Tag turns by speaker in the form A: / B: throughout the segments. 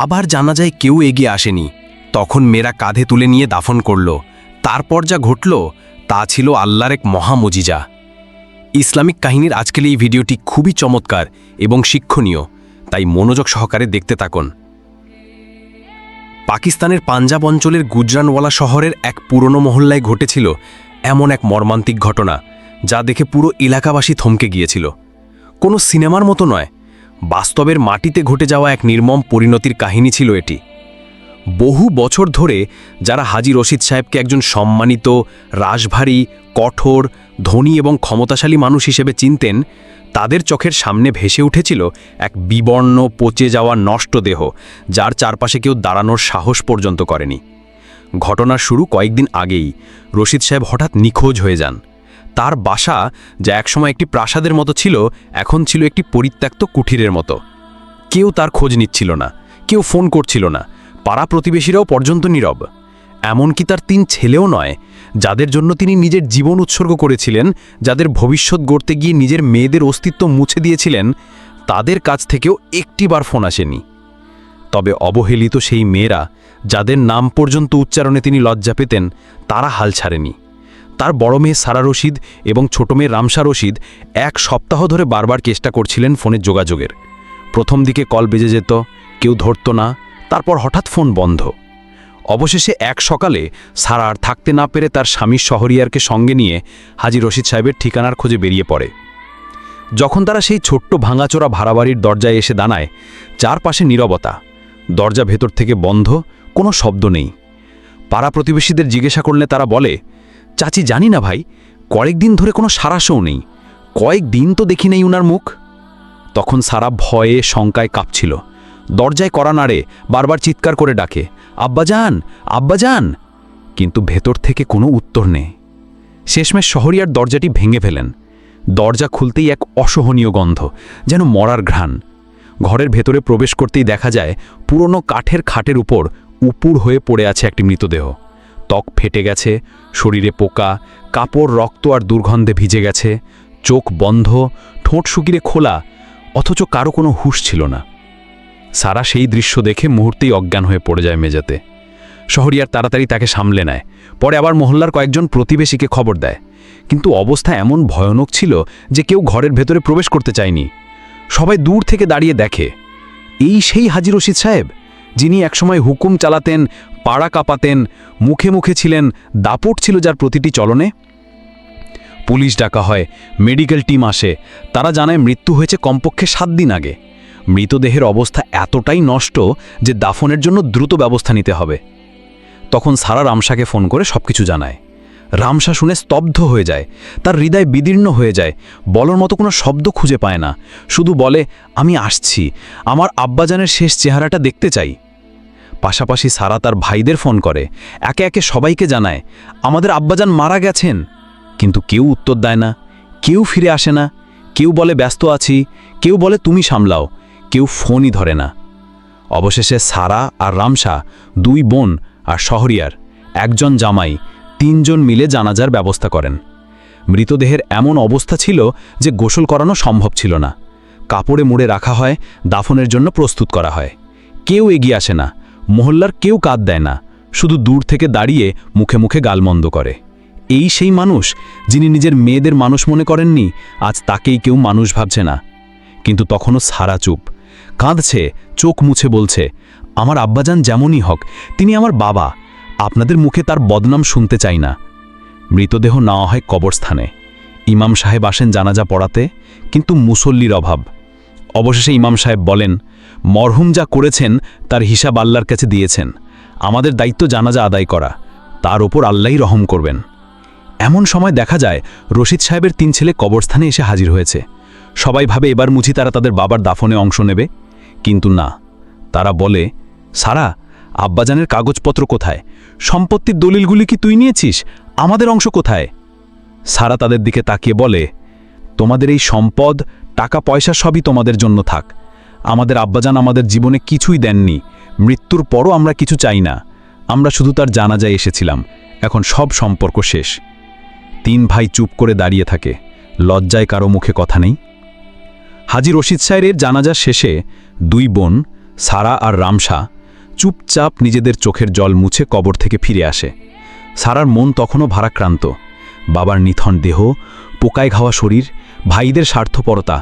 A: বাবার জানাজায় কেউ এগিয়ে আসেনি। তখন মেয়েরা কাঁধে তুলে নিয়ে দাফন করল। তারপর যা ঘটল, তা ছিল আল্লাহর এক মহামজিজা ইসলামিক কাহিনীর আজকের এই ভিডিওটি খুবই চমৎকার এবং শিক্ষণীয়, তাই মনোযোগ সহকারে দেখতে থাকুন। পাকিস্তানের পাঞ্জাব অঞ্চলের গুজরানওয়ালা শহরের এক পুরনো মহল্লায় ঘটেছিল এমন এক মর্মান্তিক ঘটনা, যা দেখে পুরো এলাকাবাসী থমকে গিয়েছিল। কোনো সিনেমার মতো নয় বাস্তবের মাটিতে ঘটে যাওয়া এক নির্মম পরিণতির কাহিনী ছিল এটি। বহু বছর ধরে যারা হাজি রশিদ সাহেবকে একজন সম্মানিত রাশভারী কঠোর, ধনী এবং ক্ষমতাশালী মানুষ হিসেবে চিনতেন, তাদের চোখের সামনে ভেসে উঠেছিল এক বিবর্ণ, পচে যাওয়া নষ্ট দেহ, যার চারপাশে কেউ দাঁড়ানোর সাহস পর্যন্ত করেনি। ঘটনার শুরু কয়েকদিন আগেই। রশিদ সাহেব হঠাৎ নিখোঁজ হয়ে যান। তার বাসা যা একসময় একটি প্রাসাদের মতো ছিল, এখন ছিল একটি পরিত্যক্ত কুঠিরের মতো। কেউ তার খোঁজ নিচ্ছিল না, কেউ ফোন করছিল না, পাড়া প্রতিবেশীরাও পর্যন্ত নীরব। এমনকি তার তিন ছেলেও নয়, যাদের জন্য তিনি নিজের জীবন উৎসর্গ করেছিলেন, যাদের ভবিষ্যৎ গড়তে গিয়ে নিজের মেয়েদের অস্তিত্ব মুছে দিয়েছিলেন, তাদের কাছ থেকেও একটিবার ফোন আসেনি। তবে অবহেলিত সেই মেয়েরা, যাদের নাম পর্যন্ত উচ্চারণে তিনি লজ্জা পেতেন, তারা হাল ছাড়েনি। তার বড় মেয়ে সারা রশিদ এবং ছোট মেয়ে রামসা রশিদ এক সপ্তাহ ধরে বারবার চেষ্টা করছিলেন ফোনের যোগাযোগের। প্রথম দিকে কল বেজে যেত, কেউ ধরত না, তারপর হঠাৎ ফোন বন্ধ। অবশেষে এক সকালে সারা আর থাকতে না পেরে তার স্বামীর শহরিয়ারকে সঙ্গে নিয়ে হাজি রশিদ সাহেবের ঠিকানার খোঁজে বেরিয়ে পড়ে। যখন তারা সেই ছোট্ট ভাঙাচোরা ভাড়াবাড়ির দরজায় এসে দাঁড়ায়, চারপাশে নীরবতা। দরজা ভেতর থেকে বন্ধ, কোনো শব্দ নেই। পাড়া প্রতিবেশীদের জিজ্ঞাসা করলে তারা বলে চাচি জানি না ভাই কয়েকদিন ধরে কোনো সারাশও নেই। কয়েকদিন তো দেখি নেই উনার মুখ। তখন সারা ভয়ে শঙ্কায় কাঁপছিল। দরজায় করা নাড়ে, বারবার চিৎকার করে ডাকে আব্বাজান আব্বাজান কিন্তু ভেতর থেকে কোনো উত্তর নেই। শেষমেশ শহরিয়ার দরজাটি ভেঙে ফেলেন। দরজা খুলতেই এক অসহনীয় গন্ধ, যেন মরার ঘ্রাণ। ঘরের ভেতরে প্রবেশ করতেই দেখা যায়, পুরনো কাঠের খাটের উপর উপুর হয়ে পড়ে আছে একটি মৃতদেহ। ত্বক ফেটে গেছে, শরীরে পোকা, কাপড়, রক্ত আর দুর্গন্ধে ভিজে গেছে, চোখ বন্ধ, ঠোঁট শুকিয়ে খোলা, অথচ কারও কোনো হুঁশ ছিল না। সারা সেই দৃশ্য দেখে মুহূর্তেই অজ্ঞান হয়ে পড়ে যায় মেজাতে। শহরিয়ার তাড়াতাড়ি তাকে সামলে নেয়। পরে আবার মহল্লার কয়েকজন প্রতিবেশীকে খবর দেয়। কিন্তু অবস্থা এমন ভয়ানক ছিল যে কেউ ঘরের ভেতরে প্রবেশ করতে চায়নি। সবাই দূর থেকে দাঁড়িয়ে দেখে, এই সেই হাজির রশিদ সাহেব, যিনি একসময় হুকুম চালাতেন পাড়া কাঁপাতেন, মুখে মুখে ছিলেন, দাপট ছিল যার প্রতিটি চলনে। পুলিশ ডাকা হয়, মেডিকেল টিম আসে, তারা জানায় মৃত্যু হয়েছে কমপক্ষে সাত দিন আগে। মৃতদেহের অবস্থা এতটাই নষ্ট যে দাফনের জন্য দ্রুত ব্যবস্থা নিতে হবে। তখন সারা রামসাকে ফোন করে সবকিছু জানায়। রামসা শুনে স্তব্ধ হয়ে যায়, তার হৃদয় বিদীর্ণ হয়ে যায়, বলার মতো কোনো শব্দ খুঁজে পায় না, শুধু বলে, আমি আসছি, আমার আব্বাজানের শেষ চেহারাটা দেখতে চাই। পাশাপাশি সারা তার ভাইদের ফোন করে, একে একে সবাইকে জানায়, আমাদের আব্বাজান মারা গেছেন। কিন্তু কেউ উত্তর দেয় না, কেউ ফিরে আসে না, কেউ বলে, ব্যস্ত আছি। কেউ বলে, তুমি সামলাও। কেউ ফোনই ধরে না। অবশেষে সারা আর রামসা, দুই বোন আর শহরিয়ার, একজন জামাই, তিনজন মিলে জানাজার ব্যবস্থা করেন। মৃতদেহের এমন অবস্থা ছিল যে গোসল করানো সম্ভব ছিল না। কাপড়ে মুড়ে রাখা হয়, দাফনের জন্য প্রস্তুত করা হয়। কেউ এগিয়ে আসে না মহল্লার কেউ কাঁদ দেয় না, শুধু দূর থেকে দাঁড়িয়ে মুখে মুখে গালমন্দ করে। এই সেই মানুষ যিনি নিজের মেয়েদের মানুষ মনে করেননি, আজ তাকেই কেউ মানুষ ভাবছে না। কিন্তু তখনও সারা চুপ। কাঁদছে, চোখ মুছে বলছে, আমার আব্বাজান যেমনই হক, তিনি আমার বাবা, আপনাদের মুখে তার বদনাম শুনতে চাই না। মৃতদেহ নেওয়া হয় কবরস্থানে। ইমাম সাহেব আসেন জানাজা পড়াতে, কিন্তু মুসল্লির অভাব। অবশেষে ইমাম সাহেব বলেন মরহুম যা করেছেন তার হিসাব আল্লাহর কাছে দিয়েছেন। আমাদের দায়িত্ব জানাজা আদায় করা। তার ওপর আল্লাহই রহম করবেন। এমন সময় দেখা যায়, রশিদ সাহেবের তিন ছেলে কবরস্থানে এসে হাজির হয়েছে। সবাই ভাবে এবার মুছি তারা তাদের বাবার দাফনে অংশ নেবে। কিন্তু না। তারা বলে, সারা, আব্বাজানের কাগজপত্র কোথায়? সম্পত্তির দলিলগুলি কি তুই নিয়েছিস? আমাদের অংশ কোথায়? সারা তাদের দিকে তাকিয়ে বলে, তোমাদের এই সম্পদ টাকা পয়সা সবই তোমাদের জন্য থাক। আমাদের আব্বাজান আমাদের জীবনে কিছুই দেননি। মৃত্যুর পরও আমরা কিছু চাই না। আমরা শুধু তার জানাজায় এসেছিলাম। এখন সব সম্পর্ক শেষ। তিন ভাই চুপ করে দাঁড়িয়ে থাকে। লজ্জায় কারও মুখে কথা নেই। হাজি রশিদ সাহেবের জানাজার শেষে দুই বোন, সারা আর রামসা, চুপচাপ নিজেদের চোখের জল মুছে কবর থেকে ফিরে আসে। সারার মন তখনও ভারাক্রান্ত। বাবার নিথন দেহ পোকায় খাওয়া শরীর, ভাইদের স্বার্থপরতা,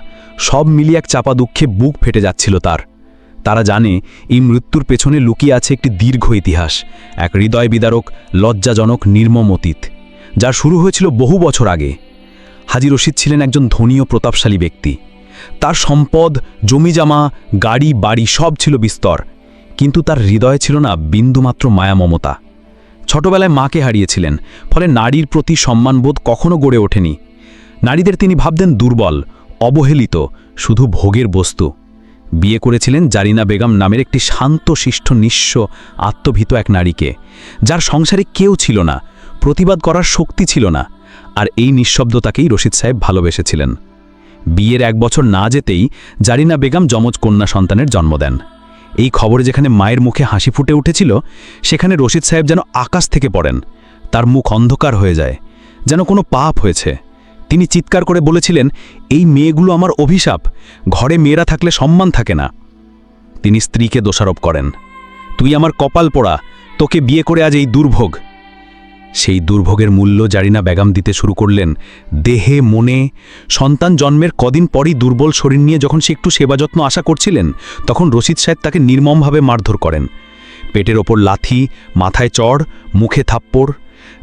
A: সব মিলিয়ে এক চাপা দুঃখে বুক ফেটে যাচ্ছিল তার। তারা জানে এই মৃত্যুর পেছনে লুকিয়ে আছে একটি দীর্ঘ ইতিহাস, এক হৃদয় বিদারক, লজ্জাজনক, নির্মম অতীত, যার শুরু হয়েছিল বহু বছর আগে। হাজি রশিদ ছিলেন একজন ধনী ও প্রতাপশালী ব্যক্তি। তার সম্পদ জমিজামা গাড়ি, বাড়ি সব ছিল বিস্তর, কিন্তু তার হৃদয়ে ছিল না বিন্দুমাত্র মায়া মমতা ছোটবেলায় মাকে হারিয়েছিলেন, ফলে নারীর প্রতি সম্মানবোধ কখনো গড়ে ওঠেনি। নারীদের তিনি ভাবতেন দুর্বল, অবহেলিত, শুধু ভোগের বস্তু। বিয়ে করেছিলেন জারিনা বেগম নামের একটি শান্ত, শিষ্ট, নিঃস্ব, আত্মভীত এক নারীকে। যার সংসারে কেউ ছিল না, প্রতিবাদ করার শক্তি ছিল না, আর এই নিঃশব্দতাকেই রশিদ সাহেব ভালোবেসেছিলেন। বিয়ের এক বছর না যেতেই জারিনা বেগম যমজ কন্যা সন্তানের জন্ম দেন। এই খবরে যেখানে মায়ের মুখে হাসি ফুটে উঠেছিল, সেখানে রশিদ সাহেব যেন আকাশ থেকে পড়েন, তার মুখ অন্ধকার হয়ে যায়, যেন কোনো পাপ হয়েছে। তিনি চিৎকার করে বলেছিলেন, এই মেয়েগুলো আমার অভিশাপ। ঘরে মেয়েরা থাকলে সম্মান থাকে না। তিনি স্ত্রীকে দোষারোপ করেন, তুই আমার কপাল পোড়া, তোকে বিয়ে করে আজ এই দুর্ভোগ। সেই দুর্ভোগের মূল্য জারিনা বেগাম দিতে শুরু করলেন, দেহে, মনে, সন্তান জন্মের কদিন পরই দুর্বল শরীর নিয়ে যখন সে একটু সেবা যত্ন আশা করছিলেন, তখন রশিদ সাহেব তাকে নির্মমভাবে মারধর করেন। পেটের ওপর লাথি, মাথায় চড়, মুখে থাপ্পড়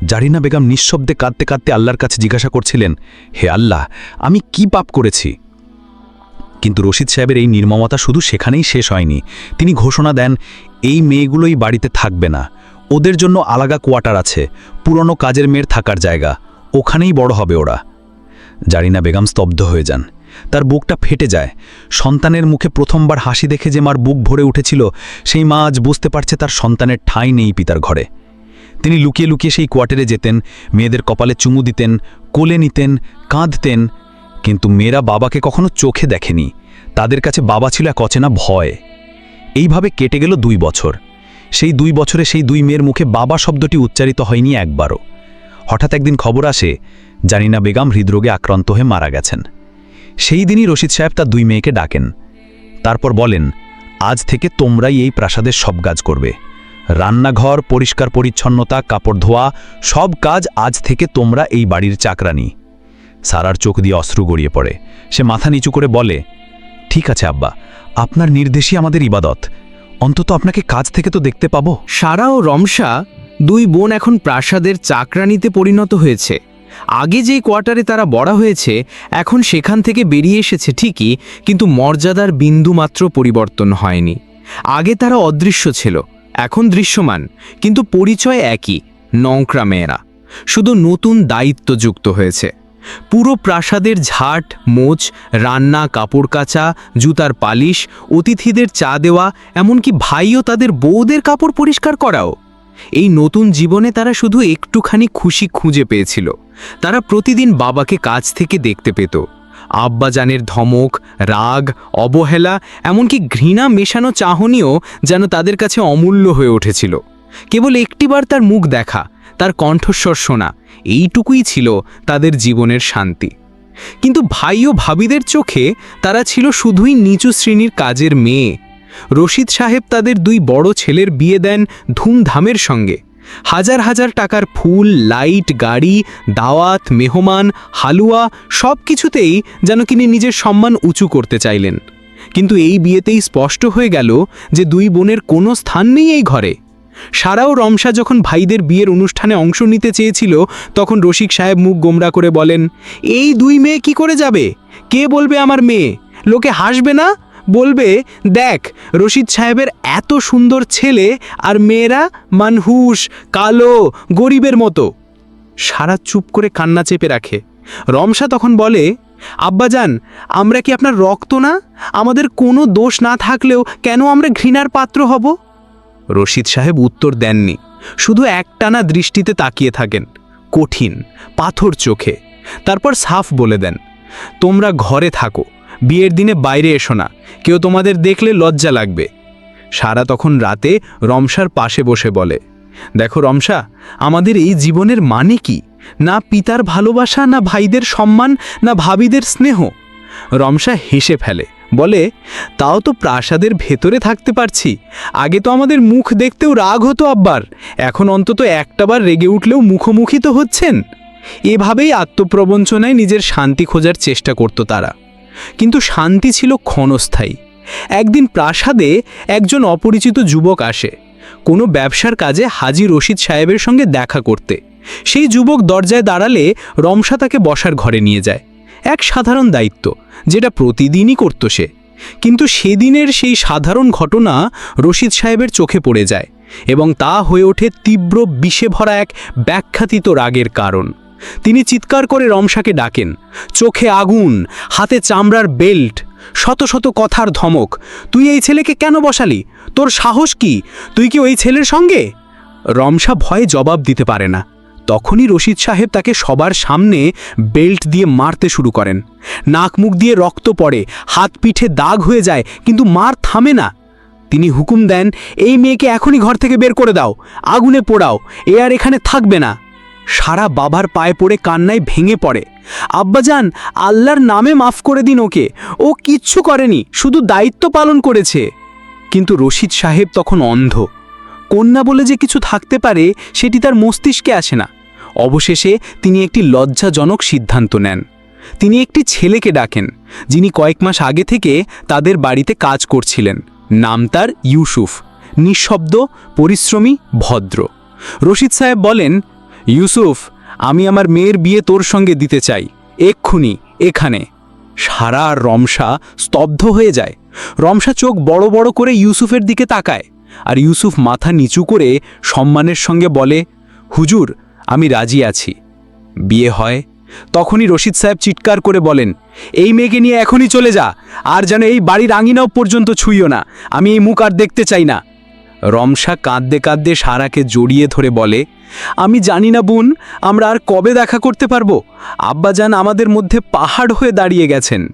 A: জারিনা বেগম নিঃশব্দে কাঁদতে কাঁদতে আল্লাহর কাছে জিজ্ঞাসা করছিলেন, হে আল্লাহ, আমি কি পাপ করেছি? কিন্তু রশিদ সাহেবের এই নির্মমতা শুধু সেখানেই শেষ হয়নি। তিনি ঘোষণা দেন, এই মেয়েগুলোই বাড়িতে থাকবে না। ওদের জন্য আলাদা কোয়ার্টার আছে। পুরনো কাজের মেয়ের থাকার জায়গা। ওখানেই বড় হবে ওরা। জারিনা বেগম স্তব্ধ হয়ে যান। তার বুকটা ফেটে যায়। সন্তানের মুখে প্রথমবার হাসি দেখে যে মার বুক ভরে উঠেছিল, সেই মা আজ বুঝতে পারছে তার সন্তানের ঠাঁই নেই পিতার ঘরে। তিনি লুকিয়ে লুকিয়ে সেই কোয়ার্টারে যেতেন, মেয়েদের কপালে চুমু দিতেন, কোলে নিতেন, কাঁদতেন। কিন্তু মেয়েরা বাবাকে কখনো চোখে দেখেনি। তাদের কাছে বাবা ছিল এক অচেনা ভয়। এইভাবে কেটে গেল দুই বছর। সেই দুই বছরে সেই দুই মেয়ের মুখে বাবা শব্দটি উচ্চারিত হয়নি একবারও। হঠাৎ একদিন খবর আসে, জানিনা বেগম হৃদরোগে আক্রান্ত হয়ে মারা গেছেন। সেই দিনই রশিদ সাহেব তার দুই মেয়েকে ডাকেন। তারপর বলেন, আজ থেকে তোমরাই এই প্রাসাদের সব কাজ করবে। রান্নাঘর, পরিষ্কার পরিচ্ছন্নতা, কাপড় ধোয়া, সব কাজ আজ থেকে তোমরা এই বাড়ির চাকরানি। সারার চোখ দিয়ে অশ্রু গড়িয়ে পড়ে। সে মাথা নিচু করে বলে, ঠিক আছে আব্বা, আপনার নির্দেশই আমাদের ইবাদত। অন্তত আপনাকে কাজ থেকে তো দেখতে পাবো।
B: সারা ও রমসা দুই বোন এখন প্রাসাদের চাকরানিতে পরিণত হয়েছে। আগে যে কোয়ার্টারে তারা বড়া হয়েছে, এখন সেখান থেকে বেরিয়ে এসেছে ঠিকই, কিন্তু মর্যাদার বিন্দুমাত্র পরিবর্তন হয়নি। আগে তারা অদৃশ্য ছিল। এখন দৃশ্যমান, কিন্তু পরিচয় একই, নংক্রা মেয়েরা। শুধু নতুন দায়িত্ব যুক্ত হয়েছে। পুরো প্রাসাদের ঝাট, মোচ, রান্না, কাপড় কাচা, জুতার পালিশ, অতিথিদের চা দেওয়া, এমনকি ভাইও তাদের বউদের কাপড় পরিষ্কার করাও। এই নতুন জীবনে তারা শুধু একটুখানি খুশি খুঁজে পেয়েছিল। তারা প্রতিদিন বাবাকে কাছ থেকে দেখতে পেত। আব্বাজানের ধমক, রাগ, অবহেলা, এমনকি ঘৃণা মেশানো চাহনিও যেন তাদের কাছে অমূল্য হয়ে উঠেছিল। কেবল একটিবার তার মুখ দেখা, তার কণ্ঠস্বর শোনা, এইটুকুই ছিল তাদের জীবনের শান্তি। কিন্তু ভাই ও ভাবিদের চোখে তারা ছিল শুধুই নিচু শ্রেণির কাজের মেয়ে। রশিদ সাহেব তাদের দুই বড় ছেলের বিয়ে দেন ধুমধামের সঙ্গে। হাজার হাজার টাকার ফুল, লাইট, গাড়ি, দাওয়াত, মেহমান, হালুয়া সব কিছুতেই যেন তিনি নিজের সম্মান উঁচু করতে চাইলেন। কিন্তু এই বিয়েতেই স্পষ্ট হয়ে গেল যে দুই বোনের কোনো স্থান নেই এই ঘরে। সারাও রমসা যখন ভাইদের বিয়ের অনুষ্ঠানে অংশ নিতে চেয়েছিল, তখন রসিক সাহেব মুখ গোমরা করে বলেন, এই দুই মেয়ে কি করে যাবে? কে বলবে আমার মেয়ে? লোকে হাসবে না? বলবে, দেখ, রশিদ সাহেবের এত সুন্দর ছেলে আর মেয়েরা মানহুস কালো, গরিবের মতো। সারা চুপ করে কান্না চেপে রাখে। রমসা তখন বলে, আব্বাজান, আমরা কি আপনার রক্ত না? আমাদের কোনো দোষ না থাকলেও কেন আমরা ঘৃণার পাত্র হব? রশিদ সাহেব উত্তর দেননি। শুধু একটানা দৃষ্টিতে তাকিয়ে থাকেন, কঠিন, পাথর চোখে। তারপর সাফ বলে দেন, তোমরা ঘরে থাকো বিয়ের দিনে বাইরে এসো না, কেউ তোমাদের দেখলে লজ্জা লাগবে। সারা তখন রাতে রমসার পাশে বসে বলে, দেখো রমসা, আমাদের এই জীবনের মানে কি? না পিতার ভালোবাসা, না ভাইদের সম্মান, না ভাবিদের স্নেহ? রমসা হেসে ফেলে, বলে, তাও তো প্রাসাদের ভেতরে থাকতে পারছি। আগে তো আমাদের মুখ দেখতেও রাগ হতো আব্বার, এখন অন্তত একটাবার রেগে উঠলেও মুখোমুখি তো হচ্ছেন। এভাবেই আত্মপ্রবঞ্চনায় নিজের শান্তি খোঁজার চেষ্টা করত তারা। কিন্তু শান্তি ছিল ক্ষণস্থায়ী। একদিন প্রাসাদে একজন অপরিচিত যুবক আসে। কোনো ব্যবসার কাজে হাজি রশিদ সাহেবের সঙ্গে দেখা করতে। সেই যুবক দরজায় দাঁড়ালে রমসা তাকে বসার ঘরে নিয়ে যায়। এক সাধারণ দায়িত্ব, যেটা প্রতিদিনই করত সে। কিন্তু সেদিনের সেই সাধারণ ঘটনা রশিদ সাহেবের চোখে পড়ে যায় এবং তা হয়ে ওঠে তীব্র বিষে ভরা এক ব্যাখ্যাতীত রাগের কারণ। তিনি চিৎকার করে রমসাকে ডাকেন। চোখে আগুন, হাতে চামড়ার বেল্ট, শত শত কথার ধমক। তুই এই ছেলেকে কেন বসালি? তোর সাহস কি? তুই কি ওই ছেলের সঙ্গে? রমসা ভয়ে জবাব দিতে পারে না। তখনই রশিদ সাহেব তাকে সবার সামনে বেল্ট দিয়ে মারতে শুরু করেন। নাক মুখ দিয়ে রক্ত পড়ে, হাত পিঠে দাগ হয়ে যায়, কিন্তু মার থামে না। তিনি হুকুম দেন, এই মেয়েকে এখনই ঘর থেকে বের করে দাও, আগুনে পোড়াও, এ আর এখানে থাকবে না। সারা বাবার পায়ে পড়ে কান্নায় ভেঙে পড়ে। আব্বাজান, আল্লাহর নামে মাফ করে দিন ওকে। ও কিচ্ছু করেনি, শুধু দায়িত্ব পালন করেছে। কিন্তু রশিদ সাহেব তখন অন্ধ। কন্যা বলে যে কিছু থাকতে পারে, সেটি তার মস্তিষ্কে আসে না। অবশেষে তিনি একটি লজ্জাজনক সিদ্ধান্ত নেন। তিনি একটি ছেলেকে ডাকেন, যিনি কয়েক মাস আগে থেকে তাদের বাড়িতে কাজ করছিলেন। নাম তার ইউসুফ। নিঃশব্দ, পরিশ্রমী, ভদ্র। রশিদ সাহেব বলেন ইউসুফ, আমি আমার মেয়ের বিয়ে তোর সঙ্গে দিতে চাই। এক্ষুনি, এখানে। সারা রমসা স্তব্ধ হয়ে যায়। রমসা চোখ বড় বড় করে ইউসুফের দিকে তাকায় আর ইউসুফ মাথা নিচু করে সম্মানের সঙ্গে বলে, হুজুর, আমি রাজি আছি। বিয়ে হয়? তখনই রশিদ সাহেব চিৎকার করে বলেন, এই মেয়েকে নিয়ে এখনই চলে যা, আর যেন এই বাড়ির আঙিনাও পর্যন্ত ছুঁইও না। আমি এই মুখ আর দেখতে চাই না। রমসা কাঁদতে কাঁদতে সারাকে জড়িয়ে ধরে বলে আমি জানি না বোন, আমরা আর কবে দেখা করতে পারব? আব্বাজান আমাদের মধ্যে পাহাড় হয়ে দাঁড়িয়ে গেছেন।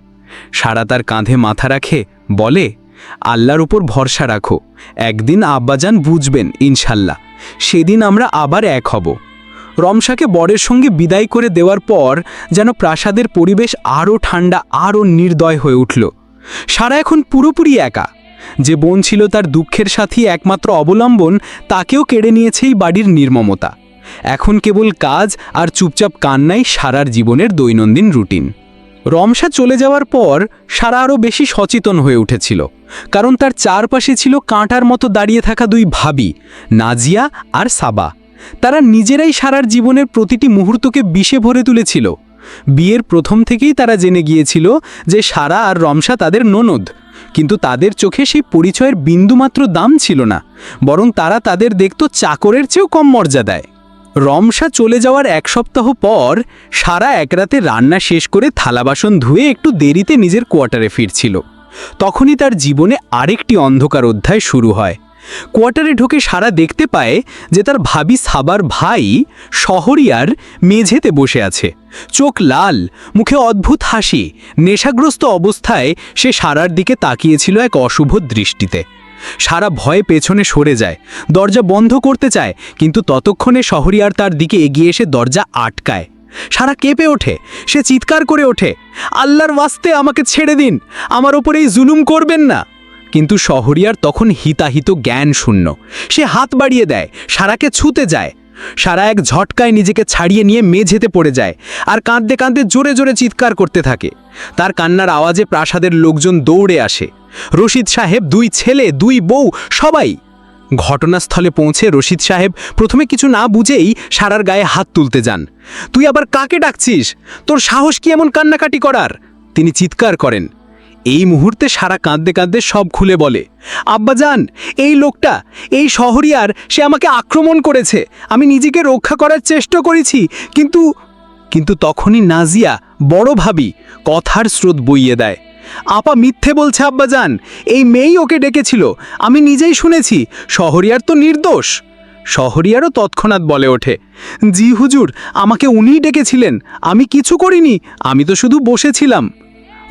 B: সারা তার কাঁধে মাথা রাখে, বলে, আল্লাহর উপর ভরসা রাখো। একদিন আব্বাজান বুঝবেন, ইনশাল্লাহ। সেদিন আমরা আবার এক হব। রমসাকে বরের সঙ্গে বিদায় করে দেওয়ার পর যেন প্রাসাদের পরিবেশ আরও ঠান্ডা আরও নির্দয় হয়ে উঠল। সারা এখন পুরোপুরি একা। যে বোন ছিল তার দুঃখের সাথী একমাত্র অবলম্বন, তাকেও কেড়ে নিয়েছে এই বাড়ির নির্মমতা। এখন কেবল কাজ আর চুপচাপ কান্নাই সারার জীবনের দৈনন্দিন রুটিন। রমসা চলে যাওয়ার পর সারা আরও বেশি সচেতন হয়ে উঠেছিল, কারণ তার চারপাশে ছিল কাঁটার মতো দাঁড়িয়ে থাকা দুই ভাবি, নাজিয়া আর সাবা। তারা নিজেরাই সারার জীবনের প্রতিটি মুহূর্তকে বিষে ভরে তুলেছিল। বিয়ের প্রথম থেকেই তারা জেনে গিয়েছিল যে সারা আর রমসা তাদের ননদ। কিন্তু তাদের চোখে সেই পরিচয়ের বিন্দুমাত্র দাম ছিল না, বরং তারা তাদের দেখত চাকরের চেয়েও কম মর্যাদায়। রমসা চলে যাওয়ার এক সপ্তাহ পর সারা এক রাতে রান্না শেষ করে থালা বাসন ধুয়ে একটু দেরিতে নিজের কোয়ার্টারে ফিরছিল। তখনই তার জীবনে আরেকটি অন্ধকার অধ্যায় শুরু হয়। কোয়ার্টারে ঢুকে সারা দেখতে পায় যে তার ভাবি সাবার ভাই শহরিয়ার মেঝেতে বসে আছে। চোখ লাল, মুখে অদ্ভুত হাসি, নেশাগ্রস্ত অবস্থায় সে সারার দিকে তাকিয়েছিল এক অশুভ দৃষ্টিতে। সারা ভয়ে পেছনে সরে যায়, দরজা বন্ধ করতে চায়, কিন্তু ততক্ষণে শহরিয়ার তার দিকে এগিয়ে এসে দরজা আটকায়। সারা কেঁপে ওঠে, সে চিৎকার করে ওঠে, আল্লাহর ওয়াস্তে আমাকে ছেড়ে দিন, আমার ওপর এই জুলুম করবেন না। কিন্তু শহরিয়ার তখন হিতাহিত জ্ঞান শূন্য। সে হাত বাড়িয়ে দেয়, সারাকে ছুতে যায়। সারা এক ঝটকায় নিজেকে ছাড়িয়ে নিয়ে মেঝেতে পড়ে যায় আর কাঁদতে কাঁদতে জোরে জোরে চিৎকার করতে থাকে। তার কান্নার আওয়াজে প্রাসাদের লোকজন দৌড়ে আসে। রশিদ সাহেব, দুই ছেলে, দুই বউ, সবাই। ঘটনাস্থলে পৌঁছে রশিদ সাহেব প্রথমে কিছু না বুঝেই সারার গায়ে হাত তুলতে যান। তুই আবার কাকে ডাকছিস? তোর সাহস কি এমন কান্নাকাটি করার? তিনি চিৎকার করেন। এই মুহূর্তে সারা কাঁদতে কাঁদতে সব খুলে বলে আব্বাজান এই লোকটা, এই শহরিয়ার, সে আমাকে আক্রমণ করেছে। আমি নিজেকে রক্ষা করার চেষ্টা করেছি, কিন্তু কিন্তু তখনই নাজিয়া, বড় ভাবি, কথার স্রোত বইয়ে দেয়। আপা মিথ্যে বলছে আব্বাজান এই মেয়েই ওকে ডেকেছিল। আমি নিজেই শুনেছি, শহরিয়ার তো নির্দোষ। শহরিয়ারও তৎক্ষণাৎ বলে ওঠে, জি হুজুর, আমাকে উনিই ডেকেছিলেন। আমি কিছু করিনি, আমি তো শুধু বসেছিলাম।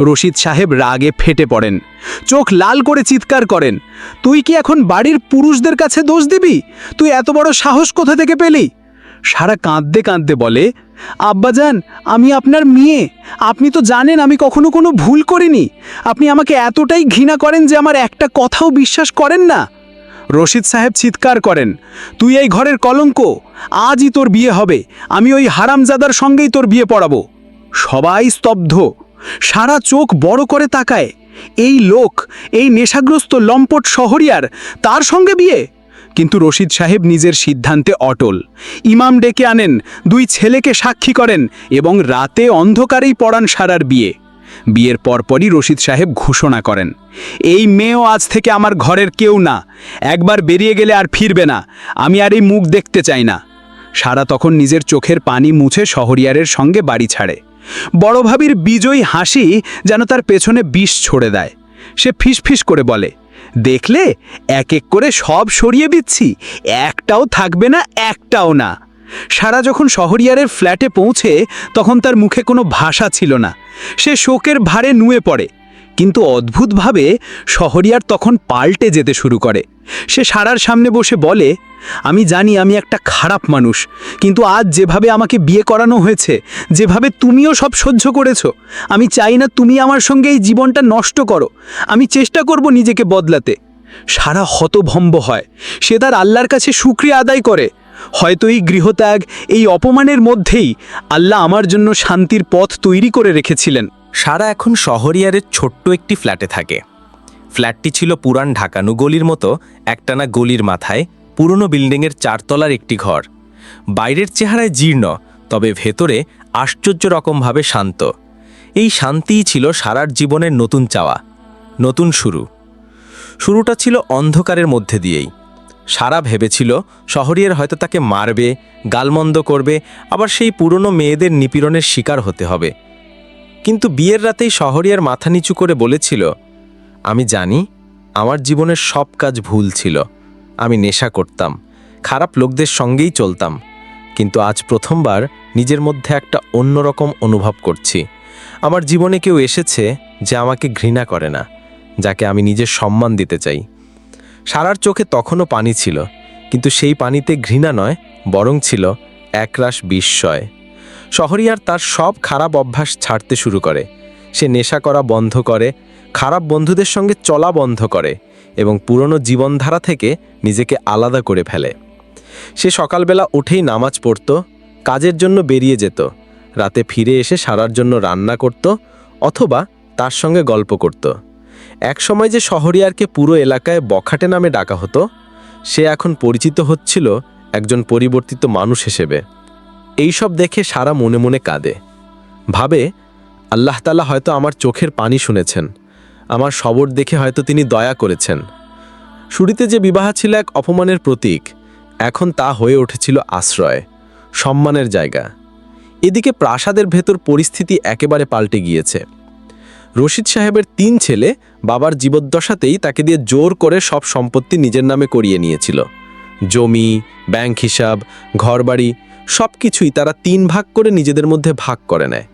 B: রশিদ সাহেব রাগে ফেটে পড়েন। চোখ লাল করে চিৎকার করেন। তুই কি এখন বাড়ির পুরুষদের কাছে দোষ দিবি? তুই এত বড় সাহস কোথা থেকে পেলি? সারা কাঁদতে কাঁদতে বলে, আব্বাজান, আমি আপনার মেয়ে। আপনি তো জানেন আমি কখনো কোনো ভুল করিনি। আপনি আমাকে এতটাই ঘৃণা করেন যে আমার একটা কথাও বিশ্বাস করেন না। রশিদ সাহেব চিৎকার করেন, তুই এই ঘরের কলঙ্ক। আজই তোর বিয়ে হবে। আমি ওই হারামজাদার সঙ্গেই তোর বিয়ে পড়াবো। সবাই স্তব্ধ। সারা চোখ বড় করে তাকায়। এই লোক, এই নেশাগ্রস্ত লম্পট শহরিয়ার, তার সঙ্গে বিয়ে? কিন্তু রশিদ সাহেব নিজের সিদ্ধান্তে অটল। ইমাম ডেকে আনেন, দুই ছেলেকে সাক্ষী করেন এবং রাতে অন্ধকারেই পড়ান সারার বিয়ে। বিয়ের পরপরই রশিদ সাহেব ঘোষণা করেন, এই মেয়েও আজ থেকে আমার ঘরের কেউ না, একবার বেরিয়ে গেলে আর ফিরবে না, আমি আর এই মুখ দেখতে চাই না। সারা তখন নিজের চোখের পানি মুছে শহরিয়ারের সঙ্গে বাড়ি ছাড়ে। বড় ভাবির বিজয়ী হাসি যেন তার পেছনে বিষ ছড়ে দেয়। সে ফিসফিস করে বলে, দেখলে? এক এক করে সব সরিয়ে দিচ্ছি। একটাও থাকবে না, একটাও না। সারা যখন শহরিয়ারের ফ্ল্যাটে পৌঁছে, তখন তার মুখে কোনো ভাষা ছিল না। সে শোকের ভারে নুয়ে পড়ে। কিন্তু অদ্ভুতভাবে শহরিয়ার তখন পাল্টে যেতে শুরু করে। সে সারার সামনে বসে বলে, আমি জানি আমি একটা খারাপ মানুষ, কিন্তু আজ যেভাবে আমাকে বিয়ে করানো হয়েছে, যেভাবে তুমিও সব সহ্য করেছ, আমি চাই না তুমি আমার সঙ্গে এই জীবনটা নষ্ট করো, আমি চেষ্টা করব নিজেকে বদলাতে। সারা হতভম্ব হয়, সে তার আল্লাহর কাছে শুক্রিয়া আদায় করে। হয়তো এই গৃহত্যাগ, এই অপমানের মধ্যেই আল্লাহ আমার জন্য শান্তির পথ তৈরি করে রেখেছিলেন।
A: সারা এখন শহরিয়ারের ছোট্ট একটি ফ্ল্যাটে থাকে। ফ্ল্যাটটি ছিল পুরান ঢাকানু গলির মতো, একটানা গলির মাথায়, পুরনো বিল্ডিংয়ের চারতলার একটি ঘর। বাইরের চেহারায় জীর্ণ, তবে ভেতরে আশ্চর্য রকমভাবে শান্ত। এই শান্তিই ছিল সারার জীবনের নতুন চাওয়া, নতুন শুরু। শুরুটা ছিল অন্ধকারের মধ্যে দিয়েই। সারা ভেবেছিল শহরিয়ার হয়তো তাকে মারবে, গালমন্দ করবে, আবার সেই পুরনো মেয়েদের নিপীড়নের শিকার হতে হবে। কিন্তু বিয়ের রাতেই শহরিয়ার মাথা নিচু করে বলেছিল আমি জানি আমার জীবনের সব কাজ ভুল ছিল। আমি নেশা করতাম, খারাপ লোকদের সঙ্গেই চলতাম। কিন্তু আজ প্রথমবার নিজের মধ্যে একটা অন্যরকম অনুভব করছি। আমার জীবনে কেউ এসেছে যে আমাকে ঘৃণা করে না, যাকে আমি নিজের সম্মান দিতে চাই। সারার চোখে তখনও পানি ছিল, কিন্তু সেই পানিতে ঘৃণা নয়, বরং ছিল একরাশ বিস্ময়। শহরিয়ার তার সব খারাপ অভ্যাস ছাড়তে শুরু করে। সে নেশা করা বন্ধ করে খারাপ বন্ধুদের সঙ্গে চলা বন্ধ করে এবং পুরনো জীবনধারা থেকে নিজেকে আলাদা করে ফেলে। সে সকালবেলা উঠেই নামাজ পড়ত, কাজের জন্য বেরিয়ে যেত, রাতে ফিরে এসে সারার জন্য রান্না করত অথবা তার সঙ্গে গল্প করত। একসময় যে শহরিয়ারকে পুরো এলাকায় বখাটে নামে ডাকা হতো, সে এখন পরিচিত হচ্ছিল একজন পরিবর্তিত মানুষ হিসেবে। এইসব দেখে সারা মনে মনে কাঁদে। ভাবে, আল্লাহ তালা হয়তো আমার চোখের পানি শুনেছেন আমার সবর দেখে হয়তো তিনি দয়া করেছেন। শুরুতে যে বিবাহ ছিল এক অপমানের প্রতীক, এখন তা হয়ে উঠেছিল আশ্রয়, সম্মানের জায়গা। এদিকে প্রাসাদের ভেতর পরিস্থিতি একেবারে পাল্টে গিয়েছে। রশিদ সাহেবের তিন ছেলে বাবার জীবদ্দশাতেই তাকে দিয়ে জোর করে সব সম্পত্তি নিজের নামে করিয়ে নিয়েছিল। জমি, ব্যাংক হিসাব, ঘরবাড়ি সব কিছুই তারা তিন ভাগ করে নিজেদের মধ্যে ভাগ করে নেয়।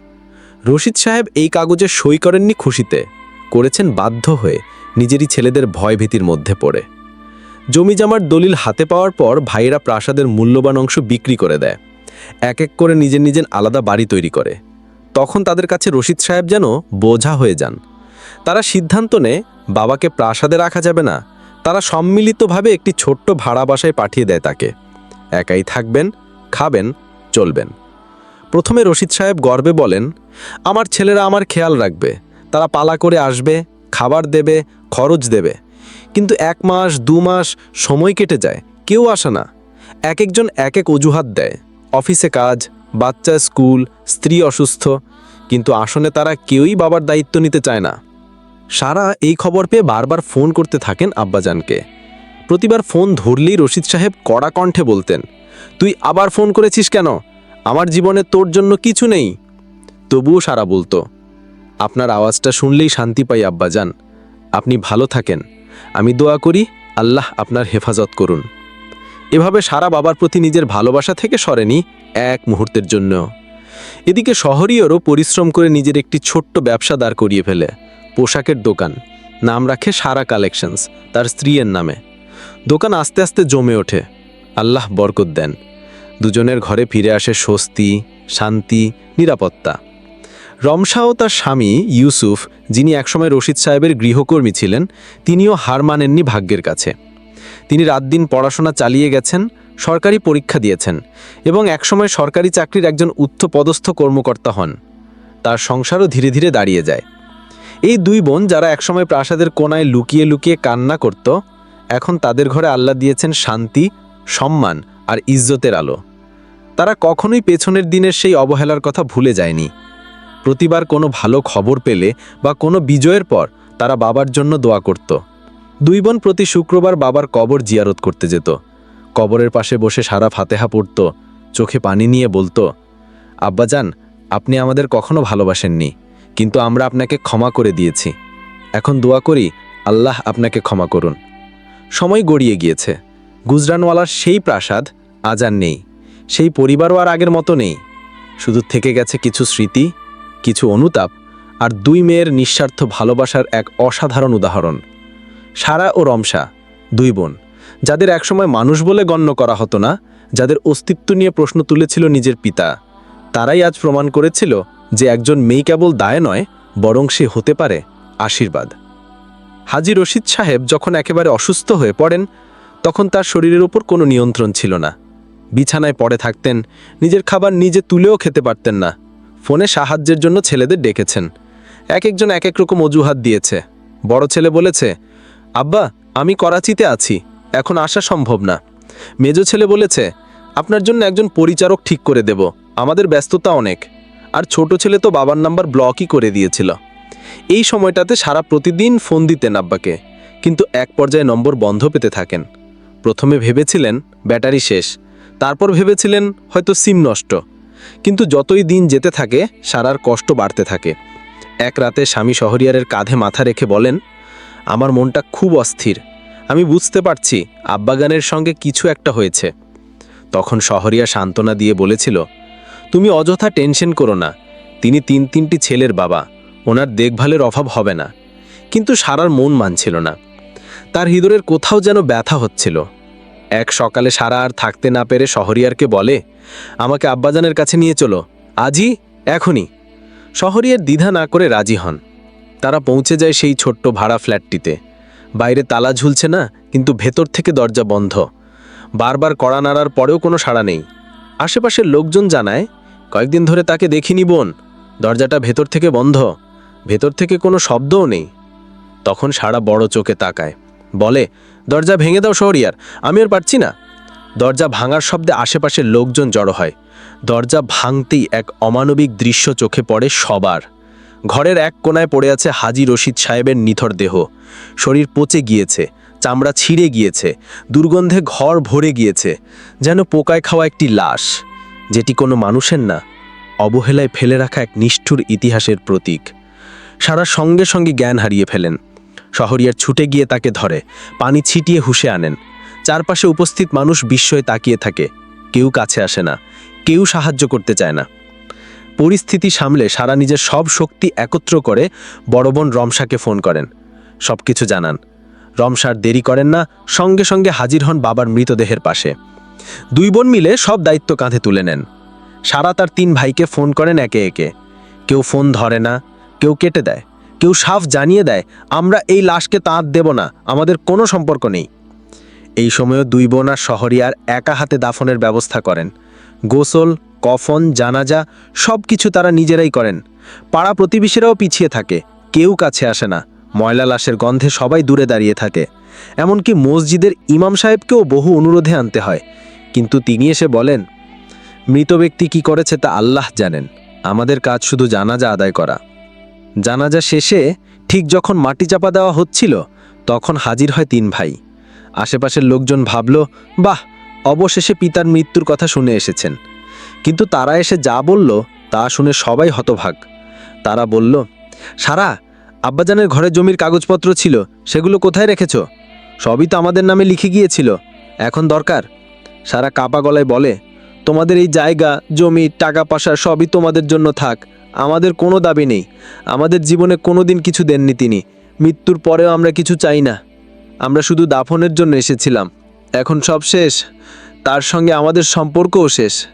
A: রশিদ সাহেব এই কাগজে সই করেননি খুশিতে। করেছেন বাধ্য হয়ে নিজেরই ছেলেদের ভয়ভীতির মধ্যে পড়ে। জমি জামার দলিল হাতে পাওয়ার পর ভাইয়েরা প্রাসাদের মূল্যবান অংশ বিক্রি করে দেয়। এক এক করে নিজের নিজের আলাদা বাড়ি তৈরি করে। তখন তাদের কাছে রশিদ সাহেব যেন বোঝা হয়ে যান। তারা সিদ্ধান্ত নেয়, বাবাকে প্রাসাদে রাখা যাবে না। তারা সম্মিলিতভাবে একটি ছোট্ট ভাড়া বাসায় পাঠিয়ে দেয় তাকে। একাই থাকবেন, খাবেন, চলবেন। প্রথমে রশিদ সাহেব গর্বে বলেন, আমার ছেলেরা আমার খেয়াল রাখবে। তারা পালা করে আসবে, খাবার দেবে, খরচ দেবে। কিন্তু এক মাস, দু মাস সময় কেটে যায়, কেউ আসে না। এক একজন এক এক অজুহাত দেয়। অফিসে কাজ, বাচ্চা স্কুল, স্ত্রী অসুস্থ। কিন্তু আসনে তারা কেউই বাবার দায়িত্ব নিতে চায় না। সারা এই খবর পেয়ে বারবার ফোন করতে থাকেন আব্বাজানকে। প্রতিবার ফোন ধরলেই রশিদ সাহেব কড়া কণ্ঠে বলতেন, তুই আবার ফোন করেছিস কেন? আমার জীবনে তোর জন্য কিছু নেই। তবুও সারা বলতো আপনার আওয়াজটা শুনলেই শান্তি পাই, আব্বাজান। আপনি ভালো থাকেন। আমি দোয়া করি আল্লাহ আপনার হেফাজত করুন। এভাবে সারা বাবার প্রতি নিজের ভালোবাসা থেকে সরেনি এক মুহূর্তের জন্য। এদিকে শহরীয়রও পরিশ্রম করে নিজের একটি ছোট্ট ব্যবসা দাঁড় করিয়ে ফেলে। পোশাকের দোকান। নাম রাখে সারা কালেকশনস, তার স্ত্রীয়ের নামে। দোকান আস্তে আস্তে জমে ওঠে। আল্লাহ বরকত দেন। দুজনের ঘরে ফিরে আসে স্বস্তি, শান্তি, নিরাপত্তা। রমশা ও তার স্বামী ইউসুফ, যিনি একসময় রশিদ সাহেবের গৃহকর্মী ছিলেন, তিনিও হার মানেননি ভাগ্যের কাছে। তিনি রাত দিন পড়াশোনা চালিয়ে গেছেন, সরকারি পরীক্ষা দিয়েছেন এবং একসময় সরকারি চাকরির একজন উচ্চপদস্থ কর্মকর্তা হন। তার সংসারও ধীরে ধীরে দাঁড়িয়ে যায়। এই দুই বোন যারা একসময় প্রাসাদের কোনায় লুকিয়ে লুকিয়ে কান্না করত, এখন তাদের ঘরে আল্লাহ দিয়েছেন শান্তি, সম্মান আর ইজ্জতের আলো। তারা কখনোই পেছনের দিনের সেই অবহেলার কথা ভুলে যায়নি। প্রতিবার কোনো ভালো খবর পেলে বা কোনো বিজয়ের পর তারা বাবার জন্য দোয়া করত। দুই বোন প্রতি শুক্রবার বাবার কবর জিয়ারত করতে যেত। কবরের পাশে বসে সারা ফাতেহা পড়ত, চোখে পানি নিয়ে বলতো, আব্বাজান, আপনি আমাদের কখনো ভালোবাসেননি, কিন্তু আমরা আপনাকে ক্ষমা করে দিয়েছি। এখন দোয়া করি, আল্লাহ আপনাকে ক্ষমা করুন। সময় গড়িয়ে গিয়েছে। গুজরানওয়ালার সেই প্রাসাদ আজ আর নেই। সেই পরিবারও আর আগের মতো নেই। শুধু থেকে গেছে কিছু স্মৃতি কিছু অনুতাপ আর দুই মেয়ের নিঃস্বার্থ ভালোবাসার এক অসাধারণ উদাহরণ। সারা ও রমসা দুই বোন, যাদের একসময় মানুষ বলে গণ্য করা হতো না, যাদের অস্তিত্ব নিয়ে প্রশ্ন তুলেছিল নিজের পিতা। তারাই আজ প্রমাণ করেছিল যে একজন মেয়ে কেবল দায় নয়, বরং সে হতে পারে আশীর্বাদ। হাজি রশিদ সাহেব যখন একেবারে অসুস্থ হয়ে পড়েন, তখন তার শরীরের উপর কোনো নিয়ন্ত্রণ ছিল না। বিছানায় পড়ে থাকতেন, নিজের খাবার নিজে তুলেও খেতে পারতেন না। ফোনে সাহায্যের জন্য ছেলেদের ডেকেছেন। এক একজন এক এক রকম অজুহাত দিয়েছে। বড় ছেলে বলেছে, আব্বা, আমি করাচিতে আছি, এখন আসা সম্ভব না। মেজ ছেলে বলেছে, আপনার জন্য একজন পরিচারক ঠিক করে দেব, আমাদের ব্যস্ততা অনেক। আর ছোট ছেলে তো বাবার নাম্বার ব্লকই করে দিয়েছিল। এই সময়টাতে সারা প্রতিদিন ফোন দিতেন আব্বাকে, কিন্তু এক পর্যায়ে নম্বর বন্ধ পেতে থাকেন। প্রথমে ভেবেছিলেন, ব্যাটারি শেষ। তারপর ভেবেছিলেন, হয়তো সিম নষ্ট। কিন্তু যতই দিন যেতে থাকে, সারার কষ্ট বাড়তে থাকে। এক রাতে স্বামী শহরিয়ারের কাঁধে মাথা রেখে বলেন, আমার মনটা খুব অস্থির। আমি বুঝতে পারছি আব্বাগানের সঙ্গে কিছু একটা হয়েছে। তখন শহরিয়া সান্ত্বনা দিয়ে বলেছিল, তুমি অযথা টেনশন করো না। তিনি তিন তিনটি ছেলের বাবা। ওনার দেখভালের অভাব হবে না। কিন্তু সারার মন মানছিল না। তার হৃদয়ের কোথাও যেন ব্যথা হচ্ছিল। এক সকালে সারা আর থাকতে না পেরে শহরিয়ারকে বলে আমাকে আব্বাজানের কাছে নিয়ে চলো। আজই, এখনই। শহরিয়ার দ্বিধা না করে রাজি হন। তারা পৌঁছে যায় সেই ছোট্ট ভাড়া ফ্ল্যাটটিতে। বাইরে তালা ঝুলছে না, কিন্তু ভেতর থেকে দরজা বন্ধ। বারবার কড়া নাড়ার পরেও কোনো সাড়া নেই। আশেপাশের লোকজন জানায়, কয়েকদিন ধরে তাকে দেখিনি বোন। দরজাটা ভেতর থেকে বন্ধ। ভেতর থেকে কোনো শব্দও নেই। তখন সারা বড় চোখে তাকায়। বলে, দরজা ভেঙে দাও শহরিয়ার আমি আর পারছি না। দরজা ভাঙার শব্দে আশেপাশের লোকজন জড়ো হয়। দরজা ভাঙতেই এক অমানবিক দৃশ্য চোখে পড়ে সবার। ঘরের এক কোনায় পড়ে আছে হাজি রশিদ সাহেবের নিথর দেহ। শরীর পচে গিয়েছে, চামড়া ছিঁড়ে গিয়েছে, দুর্গন্ধে ঘর ভরে গিয়েছে, যেন পোকায় খাওয়া একটি লাশ। যেটি কোনো মানুষের না, অবহেলায় ফেলে রাখা এক নিষ্ঠুর ইতিহাসের প্রতীক। সারা সঙ্গে সঙ্গে জ্ঞান হারিয়ে ফেলেন। শহরিয়ার ছুটে গিয়ে তাকে ধরে, পানি ছিটিয়ে হুসে আনেন। চারপাশে উপস্থিত মানুষ বিস্ময়ে তাকিয়ে থাকে। কেউ কাছে আসে না, কেউ সাহায্য করতে চায় না। পরিস্থিতি সামলে সারা নিজের সব শক্তি একত্র করে বড় বোন রমসাকে ফোন করেন। সব কিছু জানান রমসার দেরি করেন না, সঙ্গে সঙ্গে হাজির হন বাবার মৃতদেহের পাশে। দুই বোন মিলে সব দায়িত্ব কাঁধে তুলে নেন। সারা তার তিন ভাইকে ফোন করেন একে একে। কেউ ফোন ধরে না, কেউ কেটে দেয়, কেউ সাফ জানিয়ে দেয়, আমরা এই লাশকে তাঁত দেব না, আমাদের কোনো সম্পর্ক নেই। এই সময়ও দুই বোন শহরিয়ার একা হাতে দাফনের ব্যবস্থা করেন। গোসল, কফন, জানাজা সব কিছু তারা নিজেরাই করেন। পাড়া প্রতিবেশীরাও পিছিয়ে থাকে, কেউ কাছে আসে না। ময়লা লাশের গন্ধে সবাই দূরে দাঁড়িয়ে থাকে। এমনকি মসজিদের ইমাম সাহেবকেও বহু অনুরোধে আনতে হয়। কিন্তু তিনি এসে বলেন, মৃত ব্যক্তি কি করেছে তা আল্লাহ জানেন। আমাদের কাজ শুধু জানাজা আদায় করা। জানাজা শেষে ঠিক যখন মাটি চাপা দেওয়া হচ্ছিল, তখন হাজির হয় তিন ভাই। আশেপাশের লোকজন ভাবল, বাহ, অবশেষে পিতার মৃত্যুর কথা শুনে এসেছেন। কিন্তু তারা এসে যা বলল, তা শুনে সবাই হতভাগ। তারা বলল, সারা, আব্বাজানের ঘরে জমির কাগজপত্র ছিল, সেগুলো কোথায় রেখেছ? সবই তো আমাদের নামে লিখে গিয়েছিল, এখন দরকার। সারা কাপা গলায় বলে, তোমাদের এই জায়গা, জমি, টাকা পয়সা সবই তোমাদের জন্য থাক, আমাদের কোনো দাবি নেই। আমাদের জীবনে কোনো দিন কিছু দেননি তিনি। মৃত্যুর পরেও আমরা কিছু চাই না। আমরা শুধু দাফনের জন্য এসেছিলাম। এখন সব শেষ। তার সঙ্গে আমাদের সম্পর্কও শেষ।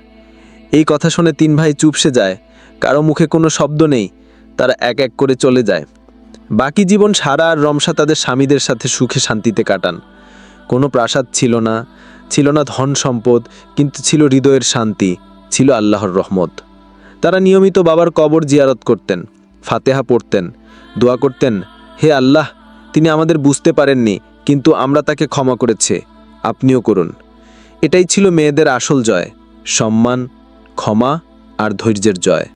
A: এই কথা শুনে তিন ভাই চুপসে যায়। কারও মুখে কোনো শব্দ নেই। তারা এক এক করে চলে যায়। বাকি জীবন সারা আর রমসা তাদের স্বামীদের সাথে সুখে শান্তিতে কাটান। কোনো প্রাসাদ ছিল না। ছিল না ধন সম্পদ, কিন্তু ছিল হৃদয়ের শান্তি। ছিল আল্লাহর রহমত। তারা নিয়মিত বাবার কবর জিয়ারত করতেন, ফাতেহা পড়তেন, দোয়া করতেন, হে আল্লাহ, তিনি আমাদের বুঝতে পারেননি কিন্তু আমরা তাকে ক্ষমা করেছে, আপনিও করুন। এটাই ছিল মেয়েদের আসল জয়, সম্মান, ক্ষমা আর ধৈর্যের জয়।